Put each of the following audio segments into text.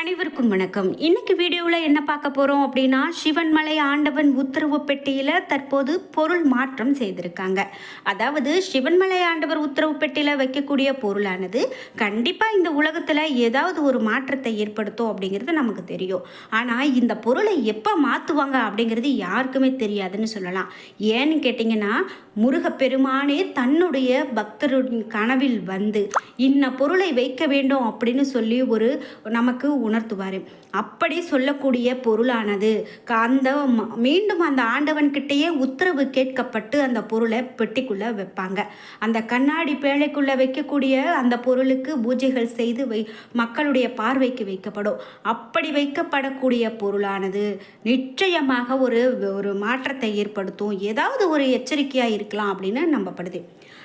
அனைவருக்கும் வணக்கம். இன்னைக்கு வீடியோவில் என்ன பார்க்க போகிறோம் அப்படின்னா சிவன்மலை ஆண்டவன் உத்தரவு பெட்டியில் தற்போது பொருள் மாற்றம் செய்திருக்காங்க. அதாவது சிவன்மலை ஆண்டவர் உத்தரவு பெட்டியில் வைக்கக்கூடிய பொருளானது கண்டிப்பாக இந்த உலகத்தில் ஏதாவது ஒரு மாற்றத்தை ஏற்படுத்தும் அப்படிங்கிறது நமக்கு தெரியும். ஆனால் இந்த பொருளை எப்போ மாற்றுவாங்க அப்படிங்கிறது யாருக்குமே தெரியாதுன்னு சொல்லலாம். ஏன்னு கேட்டிங்கன்னா முருகப்பெருமானே தன்னுடைய பக்தருடைய கனவில் வந்து இன்ன பொருளை வைக்க வேண்டும் அப்படின்னு சொல்லி ஒரு நமக்கு உணர்த்துவார். அப்படி சொல்லக்கூடிய பொருளானது க- அந்த ம- மீண்டும் அந்த ஆண்டவன்கிட்டயே உத்தரவு கேட்கப்பட்டு அந்த பொருளை பெட்டிக்குள்ளே வைப்பாங்க. அந்த கண்ணாடி பேழைக்குள்ளே வைக்கக்கூடிய அந்த பொருளுக்கு பூஜைகள் செய்து வை மக்களுடைய பார்வைக்கு வைக்கப்படும். அப்படி வைக்கப்படக்கூடிய பொருளானது நிச்சயமாக ஒரு ஒரு மாற்றத்தை ஏற்படுத்தும். ஏதாவது ஒரு எச்சரிக்கையாக இருக்கலாம் அப்படின்னு நம்பப்படுது.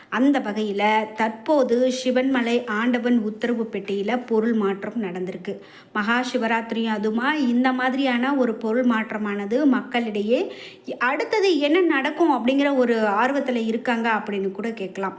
அந்த வகையில் தற்போது சிவன்மலை ஆண்டவன் உத்தரவு பெட்டியில் பொருள் மாற்றம் நடந்திருக்கு. மகா சிவராத்திரியும் அதுமா. இந்த மாதிரியான ஒரு பொருள் மாற்றமானது மக்களிடையே அடுத்தது என்ன நடக்கும் அப்படிங்கிற ஒரு ஆர்வத்தில் இருக்காங்க அப்படின்னு கூட கேட்கலாம்.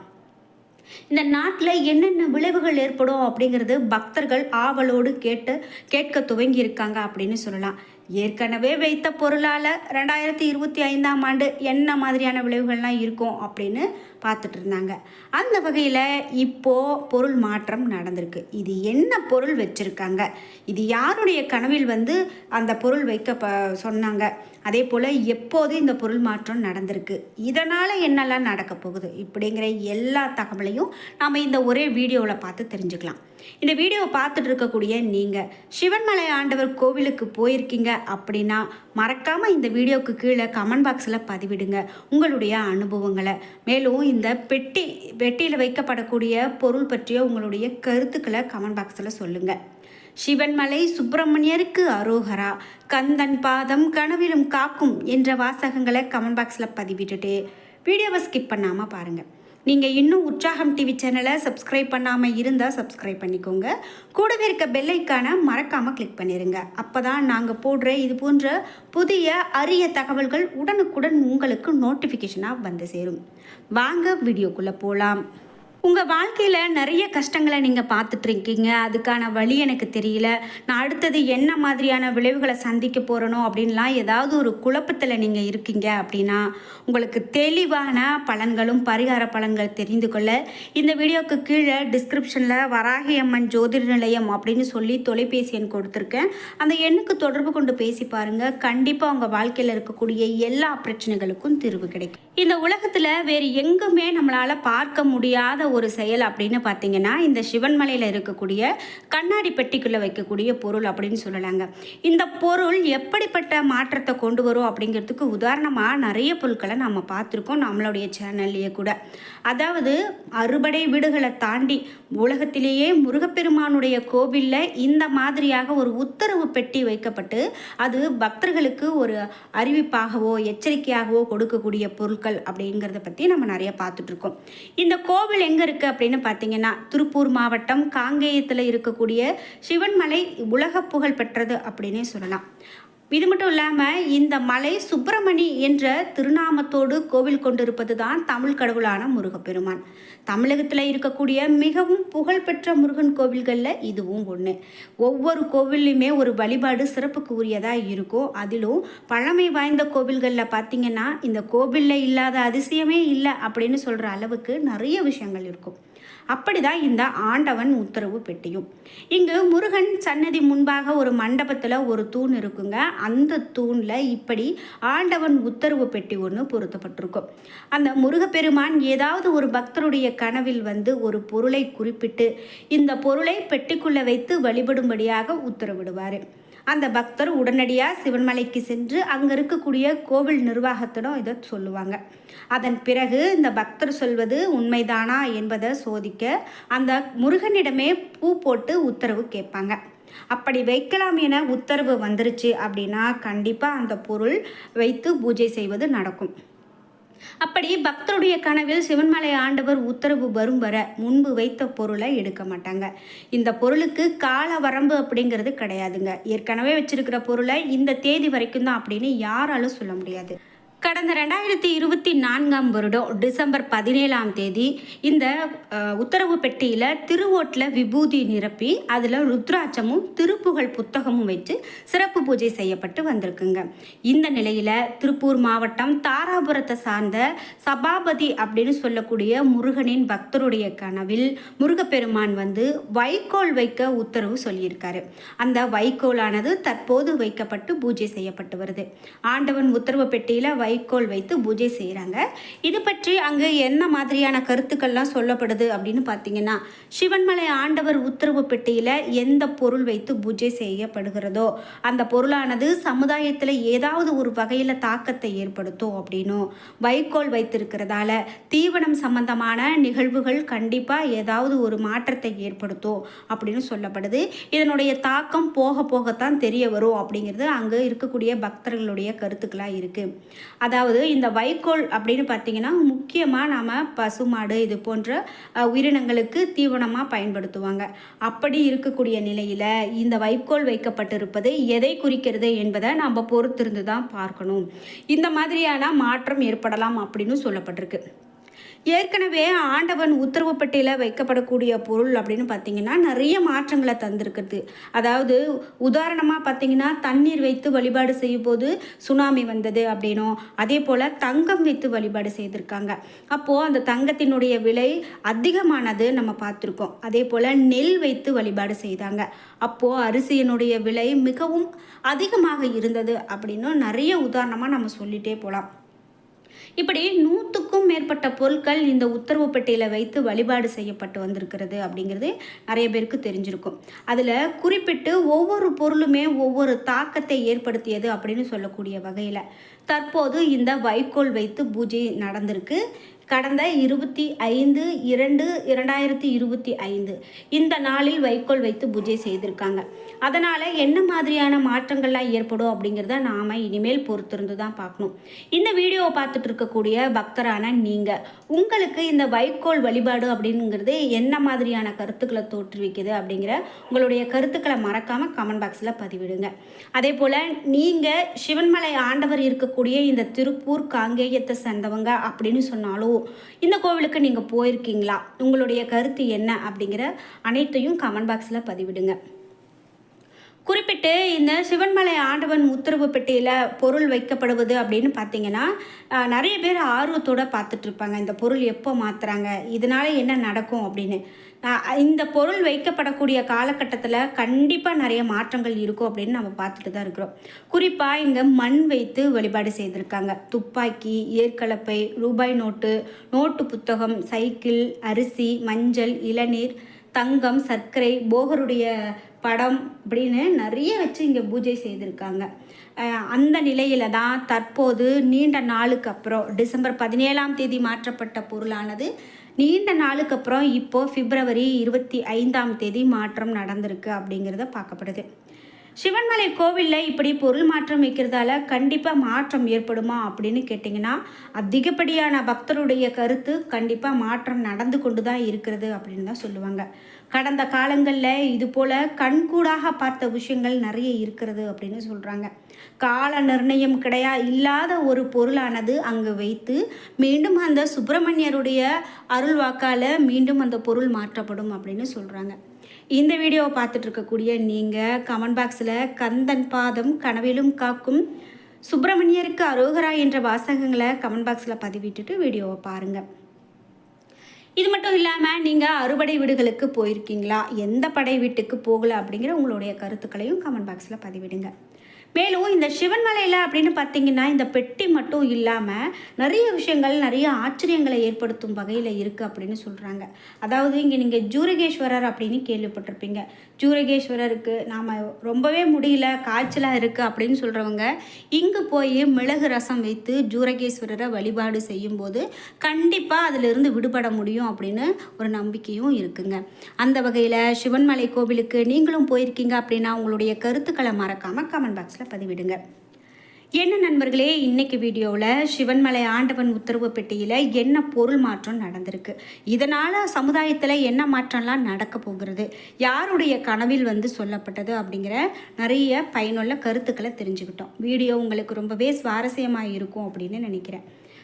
இந்த நாட்டில் என்னென்ன விளைவுகள் ஏற்படும் அப்படிங்கிறது பக்தர்கள் ஆவலோடு கேட்டு கேட்க துவங்கி இருக்காங்க அப்படின்னு சொல்லலாம். ஏற்கனவே வைத்த பொருளால் ரெண்டாயிரத்தி இருபத்தி ஐந்தாம் ஆண்டு என்ன மாதிரியான விளைவுகள்லாம் இருக்கும் அப்படின்னு பார்த்துட்டு இருந்தாங்க அந்த வகையில் இப்போது பொருள் மாற்றம் நடந்திருக்கு. இது என்ன பொருள் வச்சுருக்காங்க? இது யாருடைய கனவில் வந்து அந்த பொருள் வைக்க ப சொன்னாங்க? அதே போல் எப்போது இந்த பொருள் மாற்றம் நடந்திருக்கு? இதனால் என்னெல்லாம் நடக்க போகுது? இப்படிங்கிற எல்லா தகவலையும் நாம் இந்த ஒரே வீடியோவில் பார்த்து தெரிஞ்சுக்கலாம். இந்த வீடியோவை பார்த்துட்டு இருக்கக்கூடிய நீங்கள் சிவன்மலை ஆண்டவர் கோவிலுக்கு போயிருக்கீங்க அப்படின்னா மறக்காமல் இந்த வீடியோவுக்கு கீழே கமெண்ட் பாக்ஸில் பதிவிடுங்க உங்களுடைய அனுபவங்களை. மேலும் இந்த பெட்டி பெட்டியில் வைக்கப்படக்கூடிய பொருள் பற்றிய உங்களுடைய கருத்துக்களை கமெண்ட் பாக்ஸில் சொல்லுங்கள் சிவன்மலை சுப்பிரமணியருக்கு அரோகரா கந்தன் பாதம் கனவிலும் காக்கும் என்ற வாசகங்களை கமெண்ட் பாக்ஸில் பதிவிட்டுட்டு வீடியோவை ஸ்கிப் பண்ணாமல் பாருங்கள் நீங்கள் இன்னும் உற்சாகம் டிவி சேனலை சப்ஸ்கிரைப் பண்ணாமல் இருந்தால் சப்ஸ்கிரைப் பண்ணிக்கோங்க. கூடவே இருக்க பெல்லைக்கான மறக்காமல் கிளிக் பண்ணிடுங்க அப்போ தான் நாங்கள் போடுற இது போன்ற புதிய அரிய தகவல்கள் உடனுக்குடன் உங்களுக்கு நோட்டிஃபிகேஷனாக வந்து சேரும். வாங்க வீடியோக்குள்ளே போகலாம் உங்கள் வாழ்க்கையில் நிறைய கஷ்டங்களை நீங்கள் பார்த்துட்ருக்கீங்க. அதுக்கான வழி எனக்கு தெரியல. நான் அடுத்தது என்ன மாதிரியான விளைவுகளை சந்திக்க போகிறனோ அப்படின்லாம் ஏதாவது ஒரு குழப்பத்தில் நீங்கள் இருக்கீங்க அப்படின்னா உங்களுக்கு தெளிவான பலன்களும் பரிகார பலன்கள் தெரிந்து கொள்ள இந்த வீடியோக்கு கீழே டிஸ்கிரிப்ஷனில் வராகி அம்மன் ஜோதிட நிலையம் அப்படின்னு சொல்லி தொலைபேசி எண் கொடுத்துருக்கேன். அந்த எண்ணுக்கு தொடர்பு கொண்டு பேசி பாருங்கள் கண்டிப்பாக உங்கள் வாழ்க்கையில் இருக்கக்கூடிய எல்லா பிரச்சனைகளுக்கும் தீர்வு கிடைக்கும். இந்த உலகத்தில் வேறு எங்குமே நம்மளால் பார்க்க முடியாத ஒரு செயல் அப்படின்னு பார்த்தீங்கன்னா இந்த சிவன்மலையில் இருக்கக்கூடிய கண்ணாடி பெட்டிக்குள்ளே வைக்கக்கூடிய பொருள் அப்படின்னு சொல்லலாங்க. இந்த பொருள் எப்படிப்பட்ட மாற்றத்தை கொண்டு வரும் அப்படிங்கிறதுக்கு உதாரணமாக நிறைய பொருட்களை நம்ம பார்த்துருக்கோம் நம்மளுடைய சேனல்லையே கூட. அதாவது அறுபடை வீடுகளை தாண்டி உலகத்திலேயே முருகப்பெருமானுடைய கோவிலில் இந்த மாதிரியாக ஒரு உத்தரவு பெட்டி வைக்கப்பட்டு அது பக்தர்களுக்கு ஒரு அறிவிப்பாகவோ எச்சரிக்கையாகவோ கொடுக்கக்கூடிய பொருட்கள் அப்படிங்கிறத பற்றி நம்ம நிறைய பார்த்துட்ருக்கோம். இந்த கோவில் எங்கே இருக்குது அப்படின்னு பார்த்தீங்கன்னா திருப்பூர் மாவட்டம் காங்கேயத்தில் இருக்கக்கூடிய சிவன்மலை உலக புகழ் பெற்றது அப்படின்னே சொல்லலாம். இது மட்டும் இல்லாமல் இந்த மலை சுப்பிரமணி என்ற திருநாமத்தோடு கோவில் கொண்டிருப்பது தான் தமிழ் கடவுளான முருகப்பெருமான். தமிழகத்தில் இருக்கக்கூடிய மிகவும் புகழ்பெற்ற முருகன் கோவில்களில் இதுவும் ஒன்று ஒவ்வொரு கோவில்லையுமே ஒரு வழிபாடு சிறப்புக்கு உரியதாக இருக்கும் அதிலும் பழமை வாய்ந்த கோவில்களில் பார்த்திங்கன்னா இந்த கோவிலில் இல்லாத அதிசயமே இல்லை அப்படின்னு சொல்கிற அளவுக்கு நிறைய விஷயங்கள் இருக்கும். அப்படிதான் இந்த ஆண்டவன் உத்தரவு பெட்டியும். இங்கு முருகன் சன்னதி முன்பாக ஒரு மண்டபத்தில் ஒரு தூண் இருக்குங்க. அந்த தூணில் இப்படி ஆண்டவன் உத்தரவு பெட்டி ஒன்று பொருத்தப்பட்டிருக்கும். அந்த முருகப்பெருமான் ஏதாவது ஒரு பக்தருடைய கனவில் வந்து ஒரு பொருளை குறிப்பிட்டு இந்த பொருளை பெட்டிக்குள்ளே வைத்து வழிபடும்படியாக உத்தரவிடுவார். அந்த பக்தர் உடனடியாக சிவன்மலைக்கு சென்று அங்கே இருக்கக்கூடிய கோவில் நிர்வாகத்திடம் இதை சொல்லுவாங்க. அதன் பிறகு இந்த பக்தர் சொல்வது உண்மைதானா என்பதை சோதிக்க அந்த முருகனிடமே பூ போட்டு உத்தரவு கேட்பாங்க. அப்படி வைக்கலாம் என உத்தரவு வந்துருச்சு அப்படின்னா கண்டிப்பாக அந்த பொருள் வைத்து பூஜை செய்வது நடக்கும். அப்படி பக்தருடைய கனவில் சிவன்மலை ஆண்டவர் உத்தரவு வரும் வர முன்பு வைத்த பொருளை எடுக்க மாட்டாங்க. இந்த பொருளுக்கு கால வரம்பு அப்படிங்கிறது கிடையாதுங்க. ஏற்கனவே வச்சிருக்கிற பொருளை இந்த தேதி வரைக்கும் தான் அப்படின்னு யாராலும் சொல்ல முடியாது. கடந்த ரெண்டாயிரத்தி இருபத்தி நான்காம் வருடம் டிசம்பர் பதினேழாம் தேதி இந்த உத்தரவு பெட்டியில் திருவோட்டில் விபூதி நிரப்பி அதில் ருத்ராட்சமும் திருப்புகழ் புத்தகமும் வச்சு சிறப்பு பூஜை செய்யப்பட்டு வந்திருக்குங்க. இந்த நிலையில் திருப்பூர் மாவட்டம் தாராபுரத்தை சார்ந்த சபாபதி அப்படின்னு சொல்லக்கூடிய முருகனின் பக்தருடைய கனவில் முருகப்பெருமான் வந்து வைக்கோல் வைக்க உத்தரவு சொல்லியிருக்காரு. அந்த வைக்கோலானது தற்போது வைக்கப்பட்டு பூஜை செய்யப்பட்டு வருது. ஆண்டவன் உத்தரவு பெட்டியில் வைக்கோல் வைத்து பூஜை செய்கிறாங்க இது பற்றி அங்கே என்ன மாதிரியான கருத்துக்கள்லாம் சொல்லப்படுது அப்படின்னு பார்த்தீங்கன்னா சிவன்மலை ஆண்டவர் உத்தரவு பெட்டியில் எந்த பொருள் வைத்து பூஜை செய்யப்படுகிறதோ அந்த பொருளானது சமுதாயத்தில் ஏதாவது ஒரு வகையில் தாக்கத்தை ஏற்படுத்தும் அப்படின்னும் வைக்கோல் வைத்திருக்கிறதால தீவனம் சம்பந்தமான நிகழ்வுகள் கண்டிப்பாக ஏதாவது ஒரு மாற்றத்தை ஏற்படுத்தும் அப்படின்னு சொல்லப்படுது. இதனுடைய தாக்கம் போக போகத்தான் தெரிய வரும் அப்படிங்கிறது அங்கே இருக்கக்கூடிய பக்தர்களுடைய கருத்துக்களாக இருக்குது அதாவது இந்த வைக்கோல் அப்படின்னு பார்த்தீங்கன்னா முக்கியமாக நாம் பசுமாடு இது போன்ற உயிரினங்களுக்கு தீவனமாக பயன்படுத்துவாங்க. அப்படி இருக்கக்கூடிய நிலையில் இந்த வைக்கோல் வைக்கப்பட்டிருப்பது எதை குறிக்கிறது என்பதை நம்ம பொறுத்திருந்து தான் பார்க்கணும். இந்த மாதிரியான மாற்றம் ஏற்படலாம் அப்படின்னு சொல்லப்பட்டிருக்கு. ஏற்கனவே ஆண்டவன் உத்தரவு பெட்டியில் வைக்கப்படக்கூடிய பொருள் அப்படின்னு பார்த்தீங்கன்னா நிறைய மாற்றங்களை தந்திருக்குது அதாவது உதாரணமாக பார்த்தீங்கன்னா தண்ணீர் வைத்து வழிபாடு செய்யும் போது சுனாமி வந்தது அப்படின்னும் அதே போல் தங்கம் வைத்து வழிபாடு செய்திருக்காங்க. அப்போது அந்த தங்கத்தினுடைய விலை அதிகமானது நம்ம பார்த்துருக்கோம். அதே போல் நெல் வைத்து வழிபாடு செய்தாங்க. அப்போது அரிசியினுடைய விலை மிகவும் அதிகமாக இருந்தது அப்படின்னும் நிறைய உதாரணமாக நம்ம சொல்லிட்டே போகலாம் இப்படி நூற்றுக்கும் மேற்பட்ட பொருட்கள் இந்த உத்தரவு பெட்டியில் வைத்து வழிபாடு செய்யப்பட்டு வந்திருக்கிறது அப்படிங்கிறது நிறைய பேருக்கு தெரிஞ்சிருக்கும். அதில் குறிப்பிட்டு ஒவ்வொரு பொருளுமே ஒவ்வொரு தாக்கத்தை ஏற்படுத்தியது அப்படின்னு சொல்லக்கூடிய வகையில் தற்போது இந்த வைக்கோல் வைத்து பூஜை நடந்திருக்கு. கடந்த இருபத்தி ஐந்து இரண்டு இரண்டாயிரத்தி இருபத்தி ஐந்து. இந்த நாளில் வைக்கோல் வைத்து பூஜை செய்திருக்காங்க. அதனால் என்ன மாதிரியான மாற்றங்கள்லாம் ஏற்படும் அப்படிங்கிறத நாம் இனிமேல் பொறுத்திருந்து தான் பார்க்கணும். இந்த வீடியோவை பார்த்துட்டு இருக்கக்கூடிய பக்தரான நீங்கள் உங்களுக்கு இந்த வைக்கோல் வழிபாடு அப்படிங்கிறது என்ன மாதிரியான கருத்துக்களை தோற்றுவிக்குது அப்படிங்கிற உங்களுடைய கருத்துக்களை மறக்காமல் கமெண்ட் பாக்ஸில் பதிவிடுங்க. அதே போல் நீங்கள் சிவன்மலை ஆண்டவர் இருக்கக்கூடிய இந்த திருப்பூர் காங்கேயத்தை சேர்ந்தவங்க அப்படின்னு சொன்னாலும் இந்த கோவிலுக்கு நீங்கள் போயிருக்கீங்களா? உங்களுடைய கருத்து என்ன அப்படிங்கிற அனைத்தையும் கமெண்ட் பாக்ஸில் பதிவிடுங்க. குறிப்பிட்டு இந்த சிவன்மலை ஆண்டவன் உத்தரவு பெட்டியில் பொருள் வைக்கப்படுவது அப்படின்னு பார்த்தீங்கன்னா நிறைய பேர் ஆர்வத்தோட பார்த்துட்ருப்பாங்க. இந்த பொருள் எப்போ மாற்றுறாங்க இதனால என்ன நடக்கும் அப்படின்னு. இந்த பொருள் வைக்கப்படக்கூடிய காலகட்டத்தில் கண்டிப்பாக நிறைய மாற்றங்கள் இருக்கும் அப்படின்னு நம்ம பார்த்துட்டு தான் இருக்கிறோம். குறிப்பாக இங்கே மண் வைத்து வழிபாடு செய்திருக்காங்க. துப்பாக்கி ஏற்கலப்பை ரூபாய் நோட்டு நோட்டு புத்தகம் சைக்கிள் அரிசி மஞ்சள் இளநீர் தங்கம் சர்க்கரை போகருடைய படம் அப்படின்னு நிறைய வச்சு இங்கே பூஜை செய்திருக்காங்க. அந்த நிலையில தான் தற்போது நீண்ட நாளுக்கு அப்புறம் டிசம்பர் பதினேழாம் தேதி மாற்றப்பட்ட பொருளானது நீண்ட நாளுக்கு அப்புறம் இப்போ பிப்ரவரி இருபத்தி ஐந்தாம் தேதி மாற்றம் நடந்திருக்கு அப்படிங்கிறத பார்க்கப்படுது. சிவன்மலை கோவிலில் இப்படி பொருள் மாற்றம் வைக்கிறதால கண்டிப்பாக மாற்றம் ஏற்படுமா அப்படின்னு கேட்டிங்கன்னா அதிகப்படியான பக்தருடைய கருத்து கண்டிப்பாக மாற்றம் நடந்து கொண்டு தான் இருக்கிறது அப்படின்னு தான் சொல்லுவாங்க. கடந்த காலங்களில் இது போல் கண்கூடாக பார்த்த விஷயங்கள் நிறைய இருக்கிறது அப்படின்னு சொல்கிறாங்க கால நிர்ணயம் கிடையா இல்லாத ஒரு பொருளானது அங்கு வைத்து மீண்டும் அந்த சுப்பிரமணியருடைய அருள் வாக்கால் மீண்டும் அந்த பொருள் மாற்றப்படும் அப்படின்னு சொல்கிறாங்க இந்த வீடியோவை பார்த்துட்டு இருக்கக்கூடிய நீங்கள் கமெண்ட் பாக்ஸில் கந்தன் பாதம் கனவிலும் காக்கும் சுப்பிரமணியருக்கு அரோகரா என்ற வாசகங்களை கமெண்ட் பாக்ஸில் பதிவிட்டுட்டு வீடியோவை பாருங்கள் இது மட்டும் இல்லாமல் நீங்கள் அறுபடை வீடுகளுக்கு போயிருக்கீங்களா? எந்த படை வீட்டுக்கு போகல அப்படிங்கிற உங்களுடைய கருத்துக்களையும் கமெண்ட் பாக்ஸில் பதிவிடுங்க. மேலும் இந்த சிவன்மலையில் அப்படின்னு பார்த்தீங்கன்னா இந்த பெட்டி மட்டும் இல்லாமல் நிறைய விஷயங்கள் நிறைய ஆச்சரியங்களை ஏற்படுத்தும் வகையில் இருக்குது அப்படின்னு சொல்கிறாங்க அதாவது இங்கே நீங்கள் ஜூரகேஸ்வரர் அப்படின்னு கேள்விப்பட்டிருப்பீங்க. ஜூரகேஸ்வரருக்கு நாம் ரொம்பவே முடியல காய்ச்சலாக இருக்குது அப்படின்னு சொல்கிறவங்க இங்கே போய் மிளகு ரசம் வைத்து ஜூரகேஸ்வரரை வழிபாடு செய்யும்போது கண்டிப்பாக அதிலிருந்து விடுபட முடியும் அப்படின்னு ஒரு நம்பிக்கையும் இருக்குங்க. அந்த வகையில் சிவன்மலை கோவிலுக்கு நீங்களும் போயிருக்கீங்க அப்படின்னா உங்களுடைய கருத்துக்களை மறக்காமல் கமெண்ட் பாக்ஸில் பதிவிடுங்க. என்ன நண்பர்களே இன்னைக்கு வீடியோவில் சிவன்மலை ஆண்டவன் உத்தரவு பெட்டியில் என்ன பொருள் மாற்றம் நடந்திருக்கு? இதனால் சமுதாயத்தில் என்ன மாற்றம்லாம் நடக்க போகிறது? யாருடைய கனவில் வந்து சொல்லப்பட்டது அப்படிங்கிற நிறைய பயனுள்ள கருத்துக்களை தெரிஞ்சுக்கிட்டோம். வீடியோ உங்களுக்கு ரொம்பவே சுவாரஸ்யமாக இருக்கும் அப்படின்னு நினைக்கிறேன்.